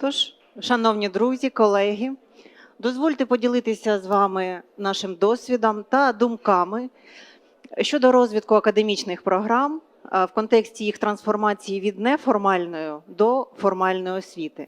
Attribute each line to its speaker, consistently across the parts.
Speaker 1: Тож, шановні друзі, колеги, дозвольте поділитися з вами нашим досвідом та думками щодо розвитку академічних програм в контексті їх трансформації від неформальної до формальної освіти.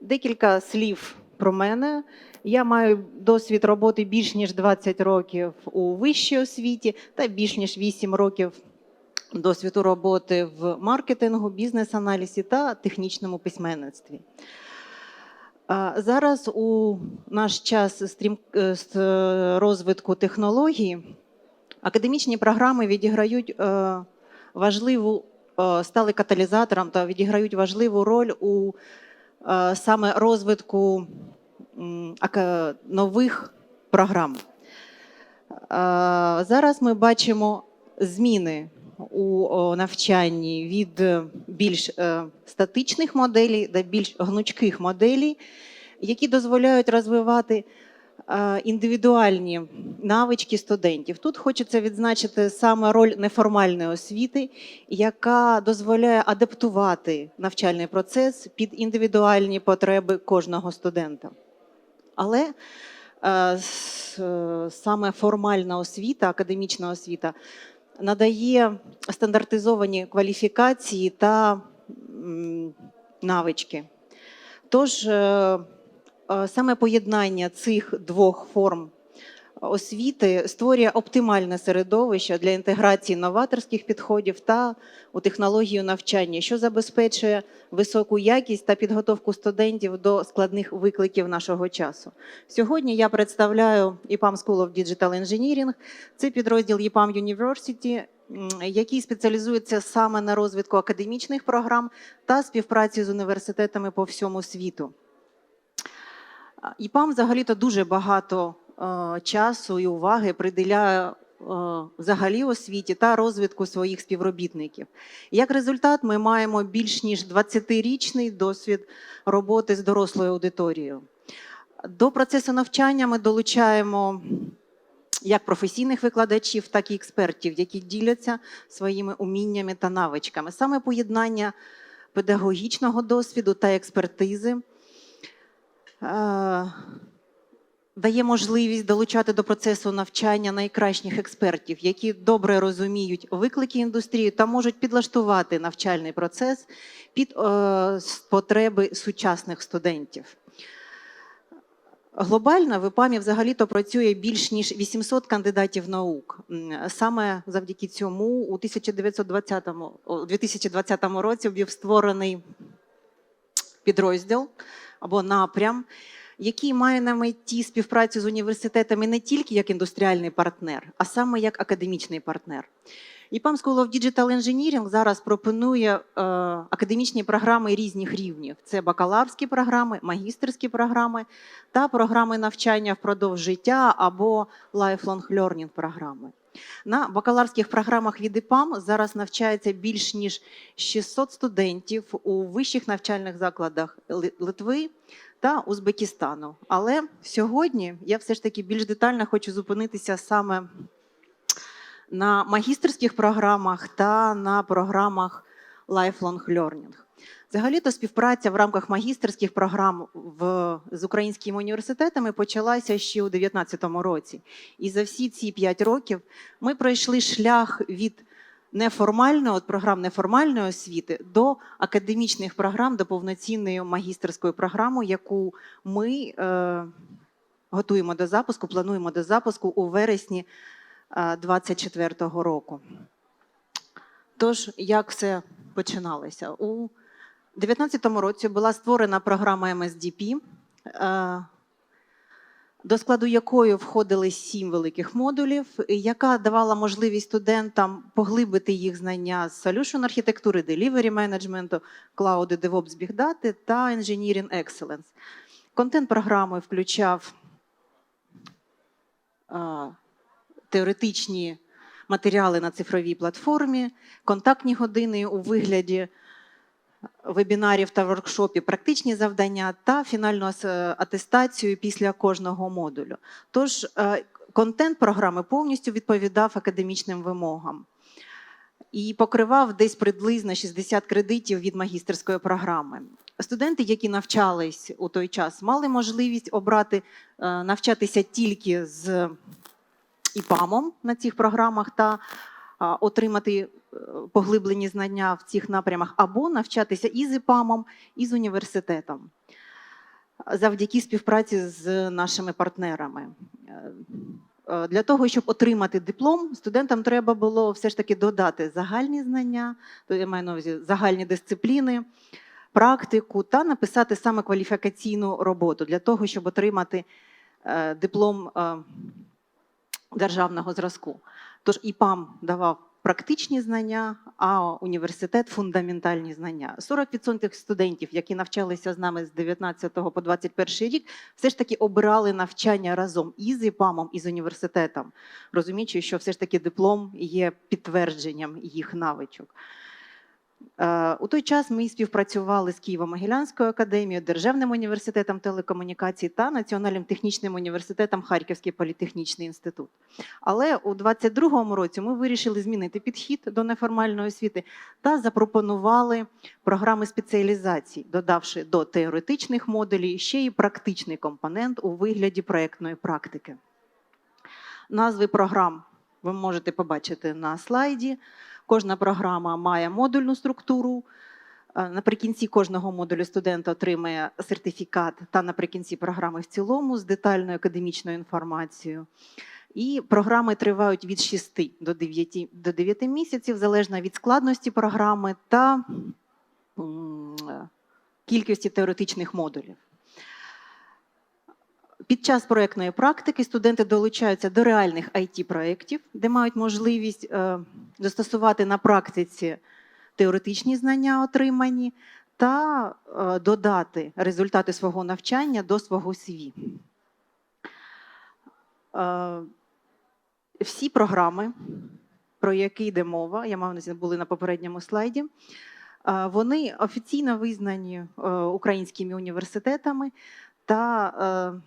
Speaker 1: Декілька слів про мене. Я маю досвід роботи більш ніж 20 років у вищій освіті та більш ніж 8 років досвіду роботи в маркетингу, бізнес-аналізі та технічному письменництві. Зараз у наш час е, е, розвитку технологій академічні програми відіграють е, важливу, е, стали каталізатором та відіграють важливу роль у е, саме розвитку нових програм. Зараз ми бачимо зміни у навчанні від більш статичних моделей до більш гнучких моделей, які дозволяють розвивати індивідуальні навички студентів. Тут хочеться відзначити саме роль неформальної освіти, яка дозволяє адаптувати навчальний процес під індивідуальні потреби кожного студента. Але е, е, саме формальна освіта, академічна освіта надає стандартизовані кваліфікації та навички. Тож е, е, саме поєднання цих двох форм освіти створює оптимальне середовище для інтеграції новаторських підходів та у технологію навчання, що забезпечує високу якість та підготовку студентів до складних викликів нашого часу. Сьогодні я представляю IPAM School of Digital Engineering. Це підрозділ IPAM University, який спеціалізується саме на розвитку академічних програм та співпраці з університетами по всьому світу. ІПАМ взагалі-то дуже багато е, часу і уваги приділяє е, взагалі освіті та розвитку своїх співробітників. Як результат, ми маємо більш ніж 20-річний досвід роботи з дорослою аудиторією. До процесу навчання ми долучаємо як професійних викладачів, так і експертів, які діляться своїми уміннями та навичками. Саме поєднання педагогічного досвіду та експертизи дає можливість долучати до процесу навчання найкращих експертів, які добре розуміють виклики індустрії та можуть підлаштувати навчальний процес під е, потреби сучасних студентів. Глобально в ІПАМі взагалі-то працює більш ніж 800 кандидатів наук. Саме завдяки цьому у 1920, у 2020 році був створений підрозділ або напрям, який має на меті співпрацю з університетами не тільки як індустріальний партнер, а саме як академічний партнер. IPAM School of Digital Engineering зараз пропонує е, академічні програми різних рівнів: це бакалаврські програми, магістерські програми та програми навчання впродовж життя або lifelong learning програми. На бакалаврських програмах від ІПАМ зараз навчається більш ніж 600 студентів у вищих навчальних закладах Литви та Узбекистану. Але сьогодні я все ж таки більш детально хочу зупинитися саме на магістерських програмах та на програмах lifelong learning. Взагалі-то співпраця в рамках магістерських програм в, з українськими університетами почалася ще у 2019 році. І за всі ці п'ять років ми пройшли шлях від неформальної от програм неформальної освіти до академічних програм, до повноцінної магістерської програми, яку ми е, готуємо до запуску, плануємо до запуску у вересні 2024 року. Тож, як все починалося? У 2019 році була створена програма MSDP, е, до складу якої входили сім великих модулів, яка давала можливість студентам поглибити їх знання з solution архітектури, delivery менеджменту, клауди, DevOps, Big Data та Engineering Excellence. Контент програми включав е, теоретичні матеріали на цифровій платформі, контактні години у вигляді вебінарів та воркшопів, практичні завдання та фінальну атестацію після кожного модулю. Тож е, контент програми повністю відповідав академічним вимогам і покривав десь приблизно 60 кредитів від магістерської програми. Студенти, які навчались у той час, мали можливість обрати е, навчатися тільки з ІПАМом на цих програмах та отримати е, поглиблені знання в цих напрямах, або навчатися і з ІПАМом, і з університетом завдяки співпраці з нашими партнерами. Е, е, Для того, щоб отримати диплом, студентам треба було все ж таки додати загальні знання, я маю на увазі загальні дисципліни, практику та написати саме кваліфікаційну роботу для того, щоб отримати диплом державного зразку. Тож ІПАМ давав практичні знання, а університет фундаментальні знання. 40% студентів, які навчалися з нами з 19 по 21 рік, все ж таки обирали навчання разом із ІПАМом, і з університетом, розуміючи, що все ж таки диплом є підтвердженням їх навичок. Е, У той час ми співпрацювали з Києво-Могилянською академією, Державним університетом телекомунікацій та Національним технічним університетом Харківський політехнічний інститут. Але у 2022 році ми вирішили змінити підхід до неформальної освіти та запропонували програми спеціалізацій, додавши до теоретичних модулів ще й практичний компонент у вигляді проєктної практики. Назви програм ви можете побачити на слайді. Кожна програма має модульну структуру. Е, Наприкінці кожного модулю студент отримає сертифікат та наприкінці програми в цілому з детальною академічною інформацією. І програми тривають від 6 до 9, до 9 місяців, залежно від складності програми та е, кількості теоретичних модулів. Під час проєктної практики студенти долучаються до реальних it проєктів де мають можливість е, застосувати на практиці теоретичні знання, отримані, та е, додати результати свого навчання до свого CV. Е, всі програми, про які йде мова, я мав на були на попередньому слайді. Вони офіційно визнані українськими університетами та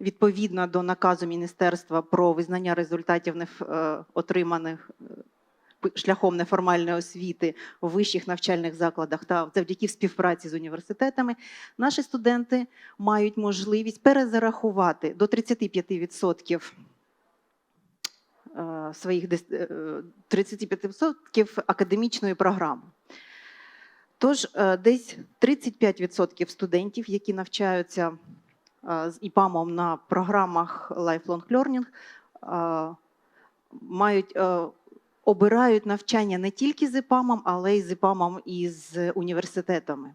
Speaker 1: відповідно до наказу Міністерства про визнання результатів е, отриманих е, шляхом неформальної освіти у вищих навчальних закладах та завдяки співпраці з університетами, наші студенти мають можливість перезарахувати до 35% е, своїх дис- е, 35% академічної програми. Тож десь 35% студентів, які навчаються з ІПАМом на програмах Lifelong Learning, мають, обирають навчання не тільки з ІПАМом, але й з ІПАМом і з університетами.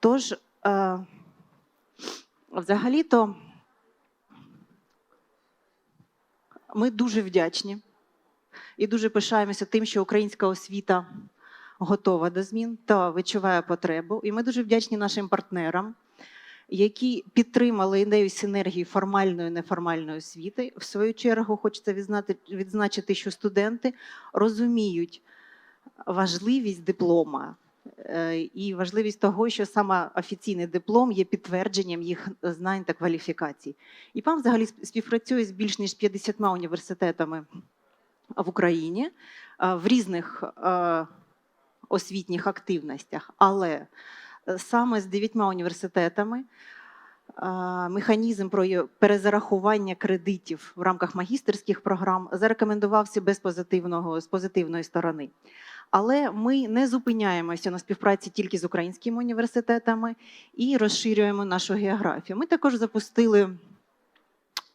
Speaker 1: Тож, взагалі-то, ми дуже вдячні і дуже пишаємося тим, що українська освіта готова до змін та відчуває потребу. І ми дуже вдячні нашим партнерам, які підтримали ідею синергії формальної і неформальної освіти. В свою чергу хочеться відзнати, відзначити, що студенти розуміють важливість диплома. е, І важливість того, що саме офіційний диплом є підтвердженням їх знань та кваліфікацій. І ПАМ взагалі співпрацює з більш ніж 50 університетами в Україні е, в різних е, освітніх активностях, але саме з дев'ятьма університетами е, механізм про перезарахування кредитів в рамках магістерських програм зарекомендувався без позитивного з позитивної сторони. Але ми не зупиняємося на співпраці тільки з українськими університетами і розширюємо нашу географію. Ми також запустили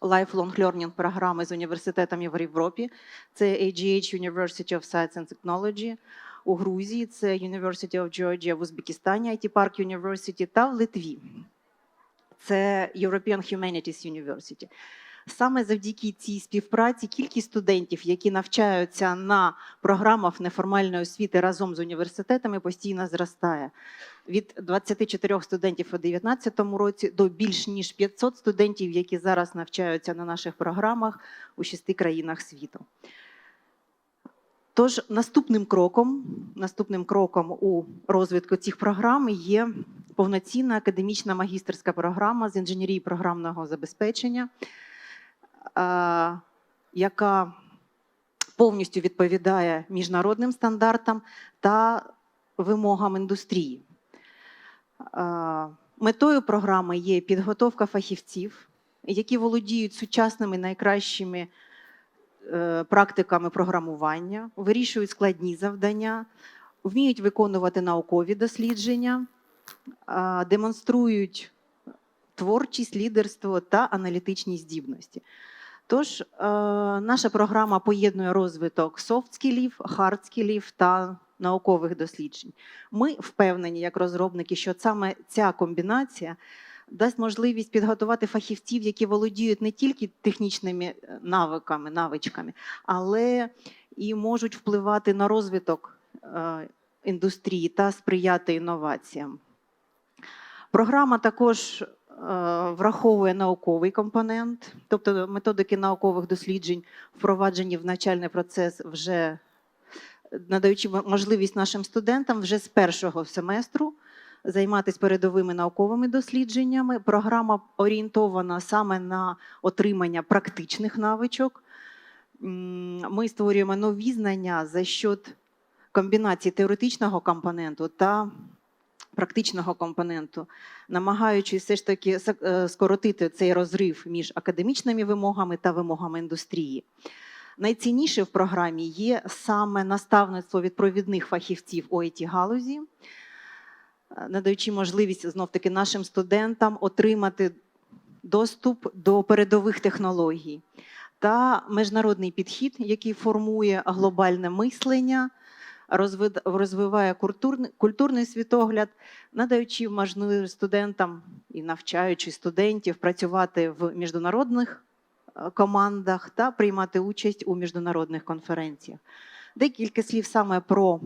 Speaker 1: lifelong learning програми з університетами в Європі. Це AGH University of Science and Technology у Грузії, це University of Georgia в Узбекистані, IT Park University та в Литві. Це European Humanities University. Саме завдяки цій співпраці кількість студентів, які навчаються на програмах неформальної освіти разом з університетами, постійно зростає. Від 24 студентів у 2019 році до більш ніж 500 студентів, які зараз навчаються на наших програмах у шести країнах світу. Тож наступним кроком, наступним кроком у розвитку цих програм є повноцінна академічна магістерська програма з інженерії програмного забезпечення, яка повністю відповідає міжнародним стандартам та вимогам індустрії. Метою програми є підготовка фахівців, які володіють сучасними найкращими практиками програмування, вирішують складні завдання, вміють виконувати наукові дослідження, е, демонструють творчість, лідерство та аналітичні здібності. Тож, е, наша програма поєднує розвиток софт-скілів, хард-скілів та наукових досліджень. Ми впевнені, як розробники, що саме ця комбінація дасть можливість підготувати фахівців, які володіють не тільки технічними е, навиками, навичками, але і можуть впливати на розвиток е, індустрії та сприяти інноваціям. Програма також е, враховує науковий компонент, тобто методики наукових досліджень впроваджені в навчальний процес вже надаючи можливість нашим студентам вже з першого семестру займатися передовими науковими дослідженнями. Програма орієнтована саме на отримання практичних навичок. Ми створюємо нові знання за счет комбінації теоретичного компоненту та практичного компоненту, намагаючись все ж таки е, скоротити цей розрив між академічними вимогами та вимогами індустрії. Найцінніше в програмі є саме наставництво від провідних фахівців у it галузі, надаючи можливість знов таки нашим студентам отримати доступ до передових технологій та міжнародний підхід, який формує глобальне мислення, розвиває культурний, культурний світогляд, надаючи можливість студентам і навчаючи студентів працювати в міжнародних е, командах та приймати участь у міжнародних конференціях. Декілька слів саме про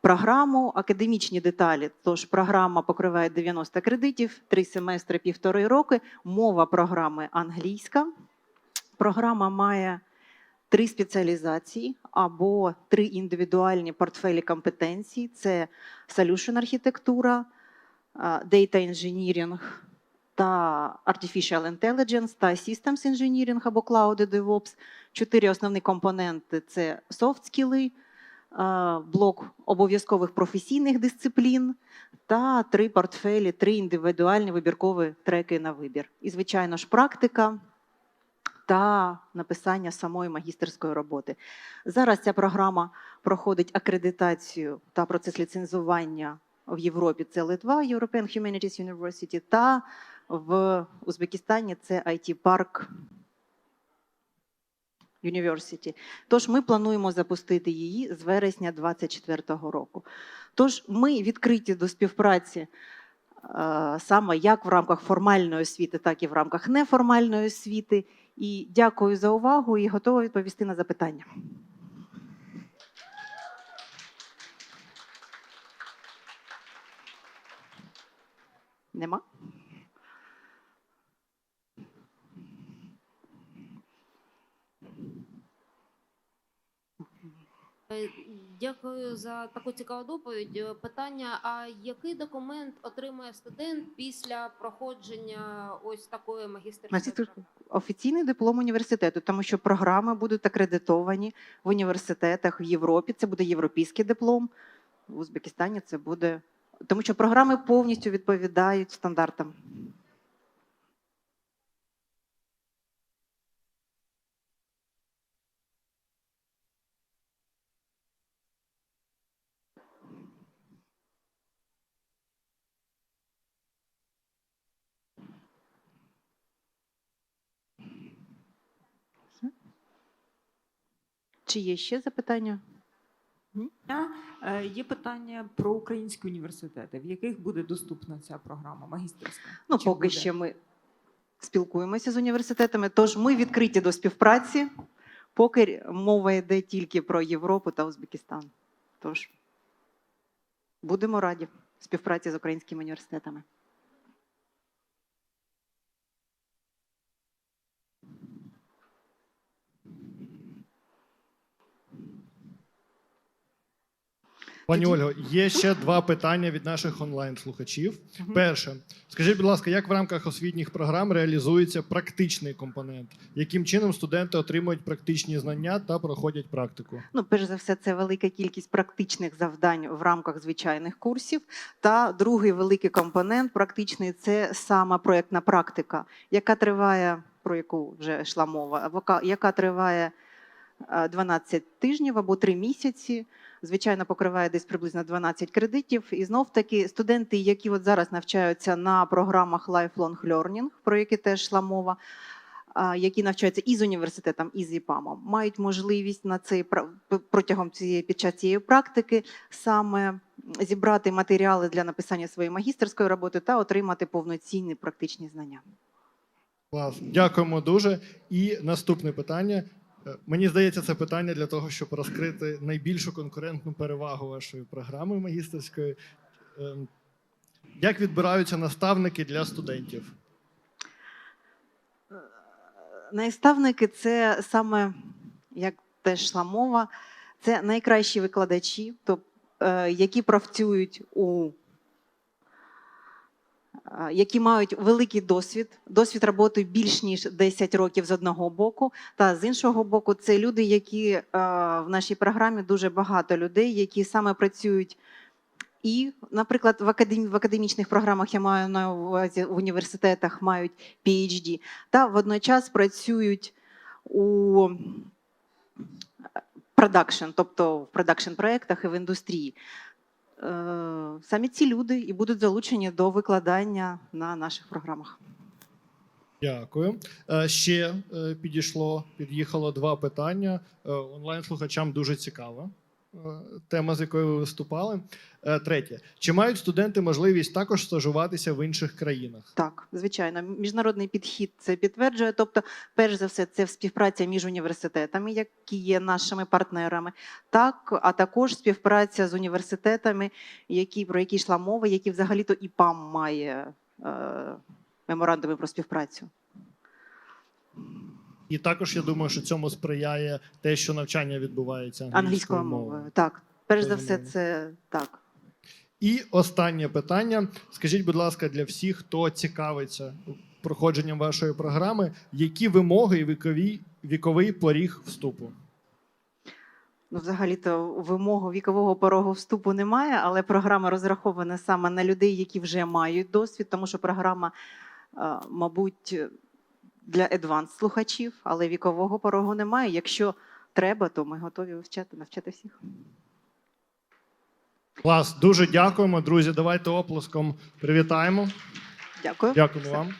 Speaker 1: програму, академічні деталі. Тож програма покриває 90 кредитів, 3 семестри, півтори роки. Мова програми англійська. Програма має три спеціалізації або три індивідуальні портфелі компетенцій: це solution архітектура, data engineering та Artificial Intelligence та Systems Engineering або Cloud DevOps. Чотири основні компоненти це софт-скіли, блок обов'язкових професійних дисциплін та три портфелі, три індивідуальні вибіркові треки на вибір. І, звичайно ж, практика та написання самої магістерської роботи. Зараз ця програма проходить акредитацію та процес ліцензування в Європі. Це Литва, European Humanities University, та в Узбекистані це IT Park University. Тож ми плануємо запустити її з вересня 2024 року. Тож ми відкриті до співпраці е, саме як в рамках формальної освіти, так і в рамках неформальної освіти. І дякую за увагу і готова відповісти на запитання. Нема?
Speaker 2: Дякую за таку цікаву доповідь. Е, Питання: а який документ отримує студент після проходження ось такої магістерської?
Speaker 1: Офіційний диплом університету, тому що програми будуть акредитовані в університетах в Європі. Це буде європейський диплом, в Узбекистані це буде. Тому що програми повністю відповідають стандартам. Чи є ще запитання?
Speaker 3: Е, Є питання про українські університети, в яких буде доступна ця програма магістерська?
Speaker 1: Ну,
Speaker 3: Чи
Speaker 1: поки
Speaker 3: буде?
Speaker 1: що ми спілкуємося з університетами, тож ми відкриті до співпраці, поки мова йде тільки про Європу та Узбекистан. Тож будемо раді співпраці з українськими університетами.
Speaker 4: Пані Ольго, є ще два питання від наших онлайн-слухачів. Перше, скажіть, будь ласка, як в рамках освітніх програм реалізується практичний компонент? Яким чином студенти отримують практичні знання та проходять практику?
Speaker 1: Ну, перш за все, це велика кількість практичних завдань в рамках звичайних курсів. Та другий великий компонент практичний це сама проєктна практика, яка триває, про яку вже йшла мова, яка триває е, 12 тижнів або 3 місяці. Звичайно, покриває десь приблизно 12 кредитів. І знов таки студенти, які от зараз навчаються на програмах Lifelong Learning, про які теж йшла мова, які навчаються і з університетом, і з ІПАМом, мають можливість на цей протягом цієї під час цієї практики саме зібрати матеріали для написання своєї магістерської роботи та отримати повноцінні практичні знання.
Speaker 4: Клас, дякуємо дуже. І наступне питання. Е, Мені здається, це питання для того, щоб розкрити найбільшу конкурентну перевагу вашої програми магістерської. Ем, Як відбираються наставники для студентів?
Speaker 1: Наставники це саме, як теж мова, це найкращі викладачі, е, які працюють у які мають великий досвід, досвід роботи більш ніж 10 років з одного боку, та з іншого боку, це люди, які в нашій програмі дуже багато людей, які саме працюють і, наприклад, в, академі, в академічних програмах я маю на увазі в університетах мають PhD, та водночас працюють у продакшн, тобто в продакшн проєктах і в індустрії. Е, Самі ці люди і будуть залучені до викладання на наших програмах.
Speaker 4: Дякую. Е, Ще е, підійшло, під'їхало два питання. Е, Онлайн-слухачам дуже цікава е, тема, з якою ви виступали. Е, Третє. Чи мають студенти можливість також стажуватися в інших країнах?
Speaker 1: Так, звичайно, міжнародний підхід це підтверджує. Тобто, перш за все, це співпраця між університетами, які є нашими партнерами, так, а також співпраця з університетами, які, про які йшла мова, які взагалі-то і ПАМ має е, меморандуми про співпрацю.
Speaker 4: І також я думаю, що цьому сприяє те, що навчання відбувається
Speaker 1: Англійською мовою. Так, перш за все, це так.
Speaker 4: І останнє питання. Скажіть, будь ласка, для всіх, хто цікавиться проходженням вашої програми, які вимоги і вікові, віковий поріг вступу?
Speaker 1: Ну, взагалі-то вимогу вікового порогу вступу немає, але програма розрахована саме на людей, які вже мають досвід, тому що програма, мабуть, для едванс слухачів, але вікового порогу немає. Якщо треба, то ми готові вивчати, навчати всіх.
Speaker 4: Клас, дуже дякуємо, друзі. Давайте оплеском привітаємо.
Speaker 1: Дякую.
Speaker 4: Дякуємо вам.